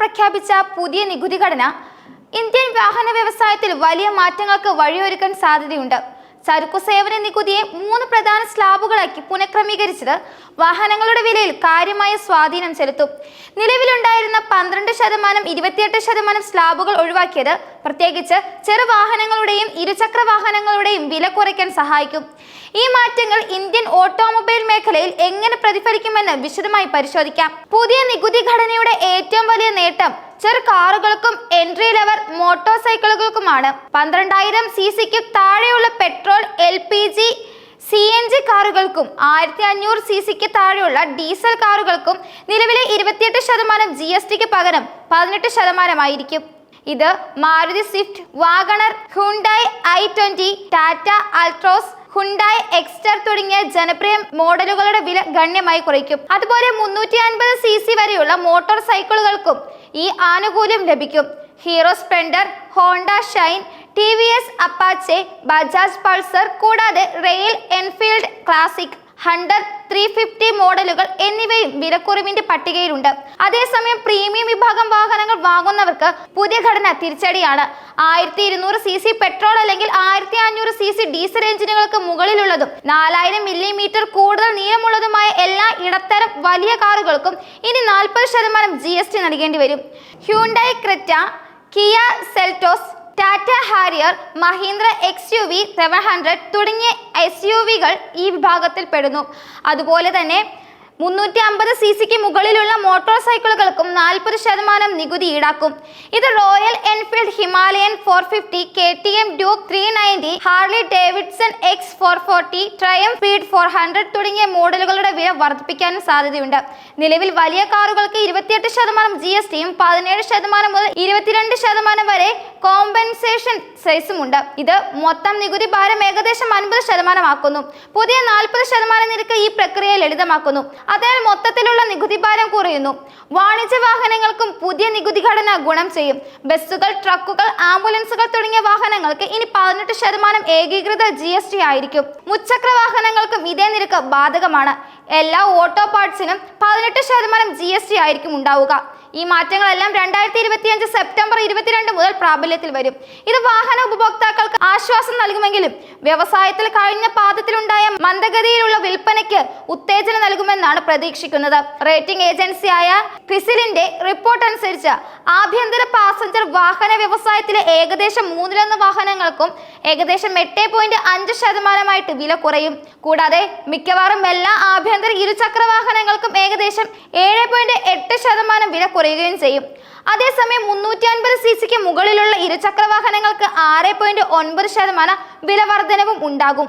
പ്രഖ്യാപിച്ച പുതിയ നികുതി ഘടന ഇന്ത്യൻ വാഹന വ്യവസായത്തിൽ വലിയ മാറ്റങ്ങൾക്ക് വഴിയൊരുക്കാൻ സാധ്യതയുണ്ട്. ചരക്കു സേവന നികുതിയെ മൂന്ന് പ്രധാന സ്ലാബുകളാക്കി പുനഃക്രമീകരിച്ചത് വാഹനങ്ങളുടെ വിലയിൽ കാര്യമായ സ്വാധീനം ചെലുത്തും. നിലവിലുണ്ടായിരുന്ന പന്ത്രണ്ട് ശതമാനം ഇരുപത്തിയെട്ട് ശതമാനം സ്ലാബുകൾ ഒഴിവാക്കിയത് പ്രത്യേകിച്ച് ചെറു വാഹനങ്ങളുടെയും ഇരുചക്ര വാഹനങ്ങളുടെയും വില കുറയ്ക്കാൻ സഹായിക്കും. ഈ മാറ്റങ്ങൾ ഇന്ത്യൻ ഓട്ടോമൊബൈൽ മേഖലയിൽ എങ്ങനെ പ്രതിഫലിക്കുമെന്ന് വിശദമായി പരിശോധിക്കാം. പുതിയ നികുതി ഘടനയുടെ ഏറ്റവും വലിയ നേട്ടം ചെറു കാറുകൾക്കും എൻട്രി ലെവൽ മോട്ടോർ സൈക്കിളുകൾക്കുമാണ് പന്ത്രണ്ടായിരം സി സിക്ക് താഴെയുള്ള petrol L P G C N G കാറുകൾക്കും ആയിരത്തി അഞ്ഞൂറ് സി സിക്ക് താഴെയുള്ള ഡീസൽ കാറുകൾക്കും നിലവിലെ ഇരുപത്തിയെട്ട് ശതമാനം ജി എസ് ടിക്ക് പകരം പതിനെട്ട് ശതമാനമായിരിക്കും. ഇത് Maruti Swift Wagon R Hyundai I twenty Tata Altroz Hyundai Exter തുടങ്ങിയ ജനപ്രിയ മോഡലുകളുടെ വില ഗണ്യമായി കുറയ്ക്കും. അതുപോലെ മുന്നൂറ്റി അൻപത് സി സി വരെയുള്ള മോട്ടോർ സൈക്കിളുകൾക്കും ഈ ആനുകൂല്യം ലഭിക്കും. Hero Splendor Honda Shine T V S Apache Bajaj Pulsar കൂടാതെ royal Enfield classic hunter three fifty മോഡലുകൾ എന്നിവയും വിലക്കുറവിന്റെ പട്ടികയിലുണ്ട്. അതേസമയം പ്രീമിയം വിഭാഗം വാഹനങ്ങൾ വാങ്ങുന്നവർക്ക് പുതിയ ഘടന തിരിച്ചടിയാണ്. ആയിരത്തി ഇരുന്നൂറ് സി സി പെട്രോൾ അല്ലെങ്കിൽ ആയിരത്തി അഞ്ഞൂറ് സി സി ഡീസൽ എഞ്ചിനുകൾക്ക് മുകളിലുള്ളതും നാലായിരം മില്ലിമീറ്റർ കൂടുതൽ നീളമുള്ളതുമായ എല്ലാ ഇടത്തരം വലിയ കാറുകൾക്കും ഇനി നാൽപ്പത് ശതമാനം ജി എസ് ടി നൽകേണ്ടി വരും. Hyundai Creta Kia Seltos Tata Harrier Mahindra X U V seven hundred തുടങ്ങിയ എസ് യു വികൾ ഈ വിഭാഗത്തിൽ പെടുന്നു. അതുപോലെ തന്നെ മുന്നൂറ്റി അമ്പത് സി സിക്ക് മുകളിലുള്ള മോട്ടോർ സൈക്കിളുകൾക്കും നാൽപ്പത് ശതമാനം നികുതി ഈടാക്കും. ഇത് royal Enfield Himalayan four fifty K T M Duke three ninety Harley Davidson X four forty Triumph speed four hundred തുടങ്ങിയ മോഡലുകളുടെ വില വർദ്ധിപ്പിക്കാനും സാധ്യതയുണ്ട്. നിലവിൽ വലിയ കാറുകൾക്ക് ഇരുപത്തിയെട്ട് ശതമാനം ജി എസ് ടിയും പതിനേഴ് ശതമാനം മുതൽ ഇരുപത്തിരണ്ട് ശതമാനം വരെ കോമ്പൻസേഷൻ സെസുമുണ്ട്. ഇത് മൊത്തം നികുതി ഭാരം ഏകദേശം അൻപത് ശതമാനമാക്കുന്നു. പുതിയ നാൽപ്പത് ശതമാനം നിരക്ക് ഈ പ്രക്രിയ ലളിതമാക്കുന്നു. അതിനാൽ മൊത്തത്തിലുള്ള നികുതി ഭാരം കുറയുന്നു. വാണിജ്യ വാഹനങ്ങൾക്കും പുതിയ നികുതി ഘടന ഗുണം ചെയ്യും. ബസ്സുകൾ ട്രക്കുകൾ ആംബുലൻസുകൾ തുടങ്ങിയ വാഹനങ്ങൾക്ക് ഇനി പതിനെട്ട് ശതമാനം ഏകീകൃത ജി ആയിരിക്കും. മുച്ചക്ര വാഹനങ്ങൾക്കും ഇതേ നിരക്ക് ബാധകമാണ്. എല്ലാ ഓട്ടോ പാർട്സിനും പതിനെട്ട് ശതമാനം ജി എസ് ടി ആയിരിക്കും ഉണ്ടാവുക. ഈ മാറ്റങ്ങളെല്ലാം രണ്ടായിരത്തി ഇരുപത്തിയഞ്ച് സെപ്റ്റംബർ ഇരുപത്തിരണ്ട് മുതൽ പ്രാബല്യത്തിൽ വരും. ഇത് വാഹന ഉപഭോക്താക്കൾക്ക് ആശ്വാസം നൽകുമെങ്കിലും വ്യവസായത്തിൽ കഴിഞ്ഞ പാദത്തിലുണ്ടായ മന്ദഗതിയിലുള്ള വിൽപ്പനയ്ക്ക് ഉത്തേജനം നൽകുമെന്നാണ് പ്രതീക്ഷിക്കുന്നത്. റേറ്റിംഗ് ഏജൻസിയായ ക്രിസിലിന്റെ റിപ്പോർട്ട് അനുസരിച്ച് ആഭ്യന്തര പാസഞ്ചർ വാഹന വ്യവസായത്തിലെ ഏകദേശം മൂന്നിലൊന്ന് വാഹനങ്ങൾക്കും ഏകദേശം എട്ട് പോയിന്റ് അഞ്ച് ശതമാനമായിട്ട് വില കുറയും. കൂടാതെ മിക്കവാറും എല്ലാ ആഭ്യന്തര ഇരുചക്ര വാഹനങ്ങൾക്കും ഏകദേശം ഏഴ് പോയിന്റ് എട്ട് ശതമാനം വില കുറയുകയും ചെയ്യും. അതേസമയം മുന്നൂറ്റി അൻപത് സി സിക്ക് മുകളിലുള്ള ഇരുചക്ര വാഹനങ്ങൾക്ക് ആറ് പോയിന്റ് ഒൻപത് ശതമാനം വില വർധനവും ഉണ്ടാകും.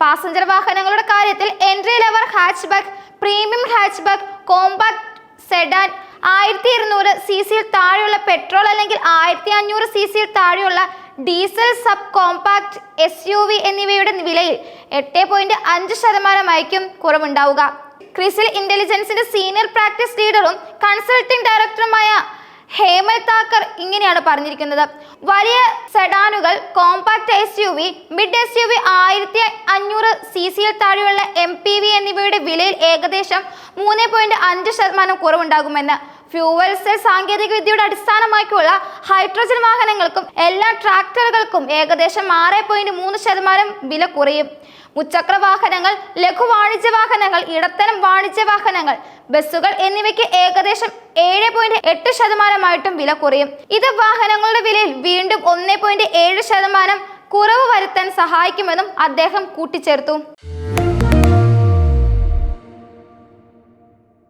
പാസഞ്ചർ വാഹനങ്ങളുടെ കാര്യത്തിൽ entry level hatchback premium hatchback compact sedan ആയിരത്തി ഇരുന്നൂറ് സി സിയിൽ താഴെയുള്ള പെട്രോൾ അല്ലെങ്കിൽ ആയിരത്തി അഞ്ഞൂറ് സി സിയിൽ താഴെയുള്ള diesel sub compact S U V എന്നിവയുടെ വിലയിൽ എട്ട് പോയിന്റ് അഞ്ച് ശതമാനമായിരിക്കും കുറവുണ്ടാവുക. ക്രിസിൽ ഇന്റലിജൻസിന്റെ സീനിയർ പ്രാക്ടീസ് ലീഡറും കൺസൾട്ടിംഗ് ഡയറക്ടറുമായ ഹേമൽ താക്കർ ഇങ്ങനെയാണ് പറഞ്ഞിരിക്കുന്നത്. വലിയ സെഡാനുകൾ compact S U V mid S U V ആയിരത്തി അഞ്ഞൂറ് സി സിയിൽ താഴെയുള്ള എം പി വി എന്നിവയുടെ വിലയിൽ ഏകദേശം മൂന്ന് പോയിന്റ് അഞ്ച് ശതമാനം കുറവുണ്ടാകുമെന്ന് ഫ്യൂവൽ സെൽ സാങ്കേതിക വിദ്യയുടെ അടിസ്ഥാനമാക്കിയുള്ള ഹൈഡ്രോജൻ വാഹനങ്ങൾക്കും എല്ലാ ട്രാക്ടറുകൾക്കും ഏകദേശം ആറ് പോയിന്റ് മൂന്ന് ശതമാനം വില കുറയും. മുച്ചക്ര വാഹനങ്ങൾ ലഘു വാണിജ്യ വാഹനങ്ങൾ ഇടത്തരം വാണിജ്യ വാഹനങ്ങൾ ബസ്സുകൾ എന്നിവയ്ക്ക് ഏകദേശം ഏഴ് പോയിന്റ് എട്ട് ശതമാനമായിട്ടും വില കുറയും. ഇത് വാഹനങ്ങളുടെ വിലയിൽ വീണ്ടും ഒന്ന് പോയിന്റ് ഏഴ് ശതമാനം കുറവ് വരുത്താൻ സഹായിക്കുമെന്നും അദ്ദേഹം കൂട്ടിച്ചേർത്തു.